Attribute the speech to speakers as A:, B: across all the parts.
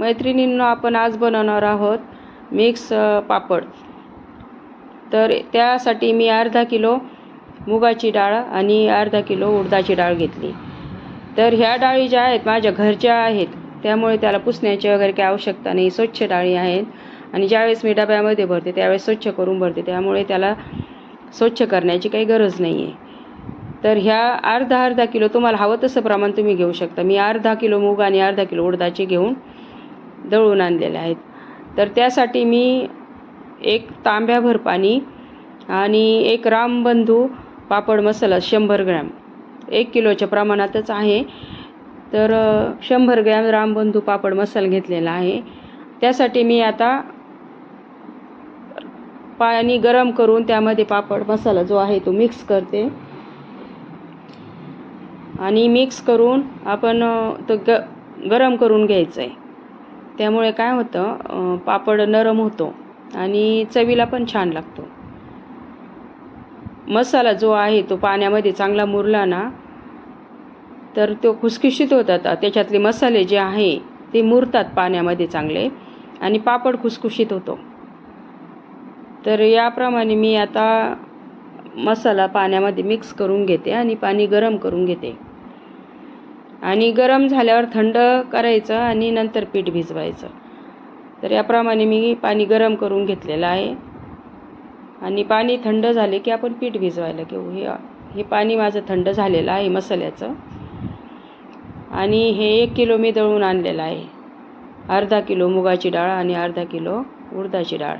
A: मैत्रिणींनो आपण आज बनवणार आहोत मिक्स पापड. तर त्यासाठी मी अर्धा किलो मुगाची डाळ आणि अर्धा किलो उडदाची डाळ घेतली. तर ह्या डाळी ज्या आहेत माझ्या घरच्या आहेत त्यामुळे त्याला पुसण्याची वगैरे काही आवश्यकता नाही. स्वच्छ डाळी आहेत आणि ज्यावेळेस मी डब्यामध्ये भरते त्यावेळेस स्वच्छ करून भरते. त्यामुळे त्याला स्वच्छ करण्याची काही गरज नाही आहे तर ह्या अर्धा अर्धा किलो तुम्हाला हवं तसं प्रमाण तुम्ही घेऊ शकता. मी अर्धा किलो मूग आणि अर्धा किलो उडदाची घेऊन दळून आणलेले आहेत. तर त्यासाठी मी एक तांब्याभर पाणी आणि एक रामबंधू पापड मसाला शंभर ग्रॅम. एक किलोच्या प्रमाणातच आहे. तर शंभर ग्रॅम रामबंधू पापड मसाला घेतलेला आहे. त्यासाठी मी आता पाणी गरम करून त्यामध्ये पापड मसाला जो आहे तो मिक्स करते. आणि मिक्स करून आपण तो ग गरम करून घ्यायचं आहे त्यामुळे काय होतं पापड नरम होतो आणि चवीला पण छान लागतो. मसाला जो आहे तो पाण्यामध्ये चांगला मुरला ना तर तो खुसखुशीत होतात. त्याच्यातले मसाले जे आहे ते मुरतात पाण्यामध्ये चांगले आणि पापड खुसखुशीत होतो. तर याप्रमाणे मी आता मसाला पाण्यामध्ये मिक्स करून घेते आणि पाणी गरम करून घेते. आणि गरम झाल्यावर थंड करायचं आणि नंतर पीठ भिजवायचं. तर याप्रमाणे मी पाणी गरम करून घेतलेलं आहे. आणि पाणी थंड झाले की आपण पीठ भिजवायला घेऊ. हे हे पाणी माझं थंड झालेलं आहे मसाल्याचं. आणि हे एक किलो मी दळून आणलेलं आहे. अर्धा किलो मुगाची डाळ आणि अर्धा किलो उडदाची डाळ.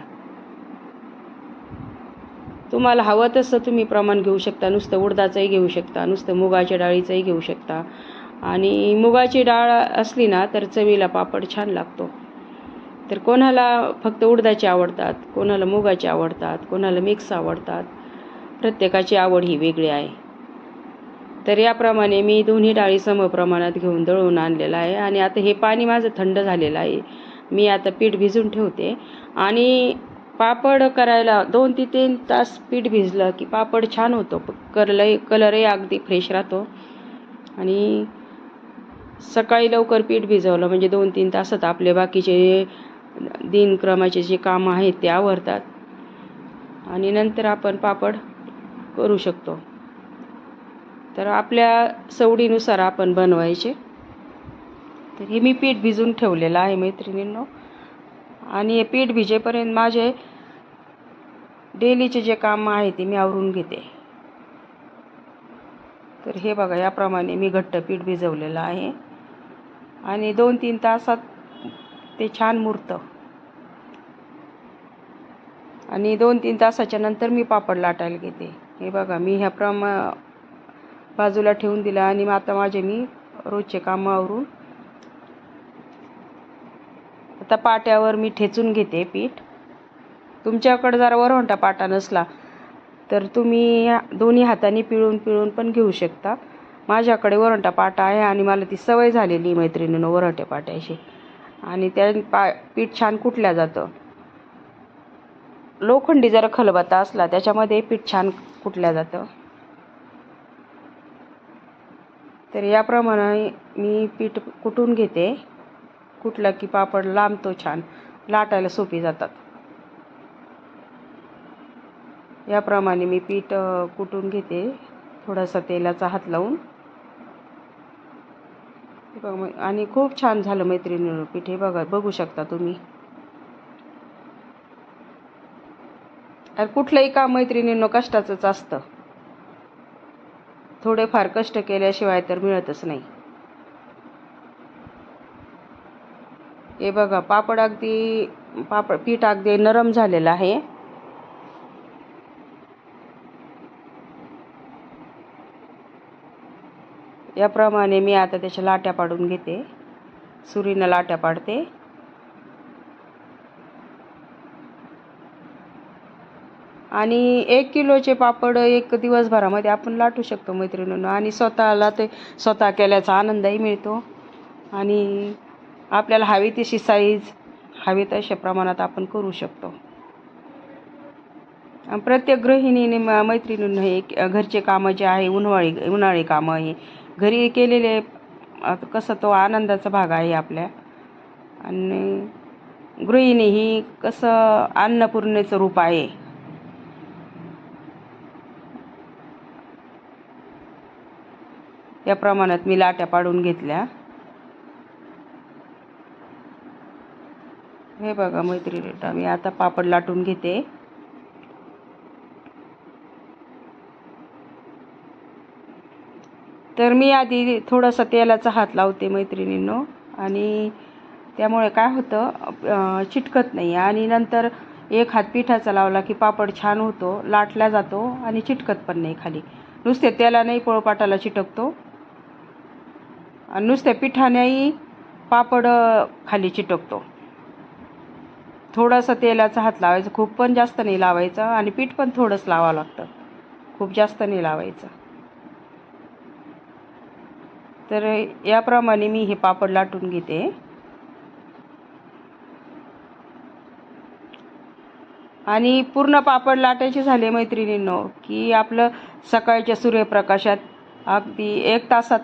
A: तुम्हाला हवं तसं तुम्ही प्रमाण घेऊ शकता. नुसतं उडदाचंही घेऊ शकता. नुसतं मुगाच्या डाळीचंही घेऊ शकता. आणि मुगाची डाळ असली ना तर चवीला पापड छान लागतो. तर कोणाला फक्त उडदाचे आवडतात कोणाला मुगाचे आवडतात कोणाला मिक्स आवडतात प्रत्येकाची आवड ही वेगळी आहे. तर याप्रमाणे मी दोन्ही डाळी समप्रमाणात घेऊन दळून आणलेलं आहे आणि आता हे पाणी माझं थंड झालेलं आहे. मी आता पीठ भिजून ठेवते आणि पापड करायला दोन ते तीन तास पीठ भिजलं की पापड छान होतो. कलरही कलरही अगदी फ्रेश राहतो. आणि सकाळी लवकर पीठ भिजवलं म्हणजे दोन तीन तासात आपले बाकीचे दिनक्रमाचे जे कामं आहेत ते आवरतात. आणि नंतर आपण पापड करू शकतो. तर आपल्या सवडीनुसार आपण बनवायचे. तर हे मी पीठ भिजून ठेवलेलं आहे मैत्रिणींनो. आणि हे पीठ भिजेपर्यंत माझे डेलीचे जे काम आहे ते मी आवरून घेते. तर हे बघा याप्रमाणे मी घट्ट पीठ भिजवलेलं आहे. आणि दोन तीन तासात ते छान मुरतं. आणि दोन तीन तासाच्या नंतर मी पापड लाटायला घेते. हे बघा मी ह्या प्रमा बाजूला ठेवून दिलं आणि मग आता माझे मी रोजचे कामावरून आता पाट्यावर मी ठेचून घेते पीठ. तुमच्याकडं जरा वरवंटा पाटा नसला तर तुम्ही दोन्ही हाताने पिळून पिळून पण घेऊ शकता. माझ्याकडे वरंटा पाटा आहे आणि मला ती सवय झालेली मैत्रिणीनं वरंटे पाट्याशी आणि त्या पा पीठ छान कुटल्या जातं. लोखंडी जरा खलबत्ता असला त्याच्यामध्ये पीठ छान कुटल्या जातं. तर याप्रमाणे मी पीठ कुटून घेते. कुटलं की पापड लांबतो छान. लाटायला सोपी जातात. याप्रमाणे मी पीठ कुटून घेते. थोडासा तेलाचा हात लावून. हे बघा आणि खूप छान झालं मैत्रिणीनं पीठ हे बघा बघू शकता तुम्ही. अरे कुठलंही काम मैत्रिणींनो कष्टाचंच असतं. थोडेफार कष्ट केल्याशिवाय तर मिळतच नाही. हे बघा पापड अगदी पापड पीठ अगदी नरम झालेलं आहे. याप्रमाणे मी आता त्याच्या लाट्या पाडून घेते. सुरीनं लाट्या पाडते. आणि एक किलोचे पापड एक दिवसभरामध्ये आपण लाटू शकतो मैत्रिणींना. आणि स्वतःला ते स्वतः केल्याचा आनंदही मिळतो. आणि आपल्याला हवी तशी साईज हवी तशा प्रमाणात आपण करू शकतो. प्रत्येक गृहिणीने म- हे एक- घरचे कामं जे आहे उन्हाळी उन्हाळी कामं हे घरी केलेले कसं तो आनंदाचा भाग आहे आपल्या. आणि गृहिणी ही कसं अन्नपूर्णेचं रूप आहे. त्या प्रमाणात मी लाट्या पाडून घेतल्या. हे बघा मैत्रिणी मी आता पापड लाटून घेते. तर मी आधी थोडासा तेलाचा हात लावते मैत्रिणींनो. आणि त्यामुळे काय होतं चिटकत नाही. आणि नंतर एक हात पिठाचा लावला की पापड छान होतो लाटला जातो आणि चिटकत पण नाही खाली. नुसते तेलानेही पोळपाटाला चिटकतो. आणि नुसत्या पिठानेही पापड खाली चिटकतो. थोडंसं तेलाचा हात लावायचं. खूप पण जास्त नाही लावायचं. आणि पीठ पण थोडंच लावावं लागतं. खूप जास्त नाही लावायचं. तर याप्रमाणे मी हे पापड लाटून घेते. आणि पूर्ण पापड लाटायचे झाले मैत्रिणींनो की आपलं सकाळच्या सूर्यप्रकाशात अगदी एक तासात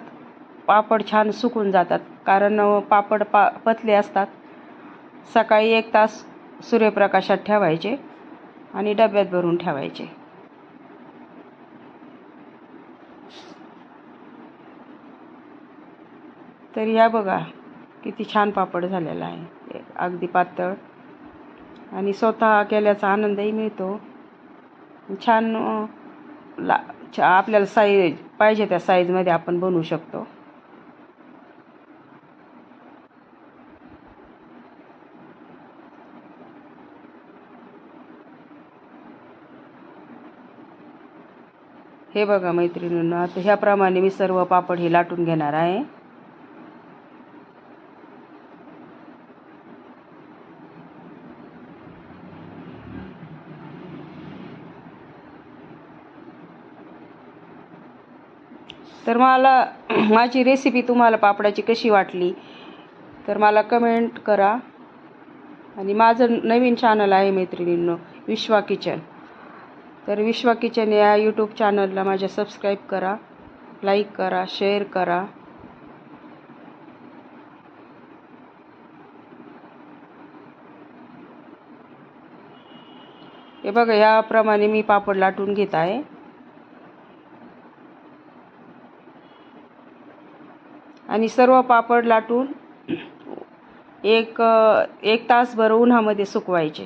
A: पापड छान सुकून जातात. कारण पापड पा पतले असतात. सकाळी एक तास सूर्यप्रकाशात ठेवायचे आणि डब्यात भरून ठेवायचे. तर या बघा किती छान पापड झालेला आहे. अगदी पातळ. आणि स्वतः केल्याचा आनंदही मिळतो. छान ला छा आपल्याला साईज पाहिजे त्या साईजमध्ये आपण बनवू शकतो. हे बघा मैत्रिणींना आता ह्याप्रमाणे मी सर्व पापड हे लाटून घेणार आहे. तर मला माझी रेसिपी तुम्हाला पापडाची कशी वाटली तर मला कमेंट करा. आणि माझं नवीन चॅनल आहे मैत्रिणींनो विश्वा किचन. तर विश्वा किचन या यूट्यूब चॅनलला माझ्या सबस्क्राईब करा लाईक करा शेअर करा. हे बघा याप्रमाणे मी पापड लाटून घेत आहे. आणि सर्व पापड लाटून एक एक तासभर उन्हामध्ये सुकवायचे.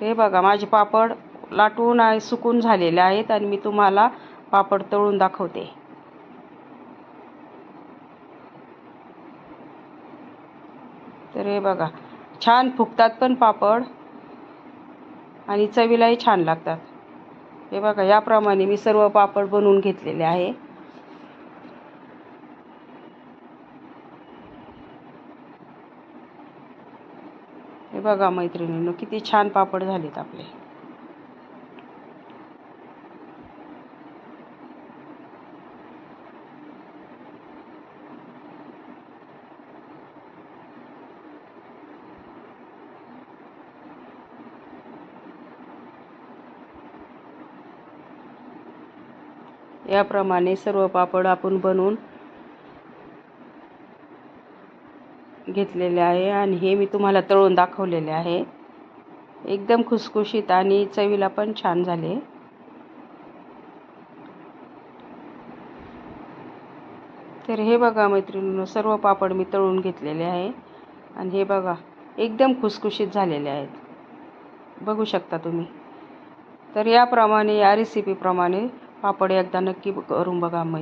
A: रे बघा माझे पापड लाटून आणि सुकून झालेले आहेत आणि मी तुम्हाला पापड तळून दाखवते. तर हे बघा छान फुगतात पण पापड आणि चवीलाही छान लागतात. हे बघा याप्रमाणे मी सर्व पापड बनवून घेतलेले आहे. हे बघा मैत्रिणींनो किती छान पापड झालेत आपले. याप्रमाणे सर्व पापड आपण बनवून घेतलेले आहे आणि हे मी तुम्हाला तळून दाखवलेले आहे. एकदम खुसखुशीत आणि चवीला पण छान झाले. तर हे बघा मैत्रिणींनो सर्व पापड मी तळून घेतलेले आहे. आणि हे बघा एकदम खुसखुशीत झालेले आहेत. बघू शकता तुम्ही. तर याप्रमाणे या रेसिपीप्रमाणे पापड एकदा नक्की करून बघा. मै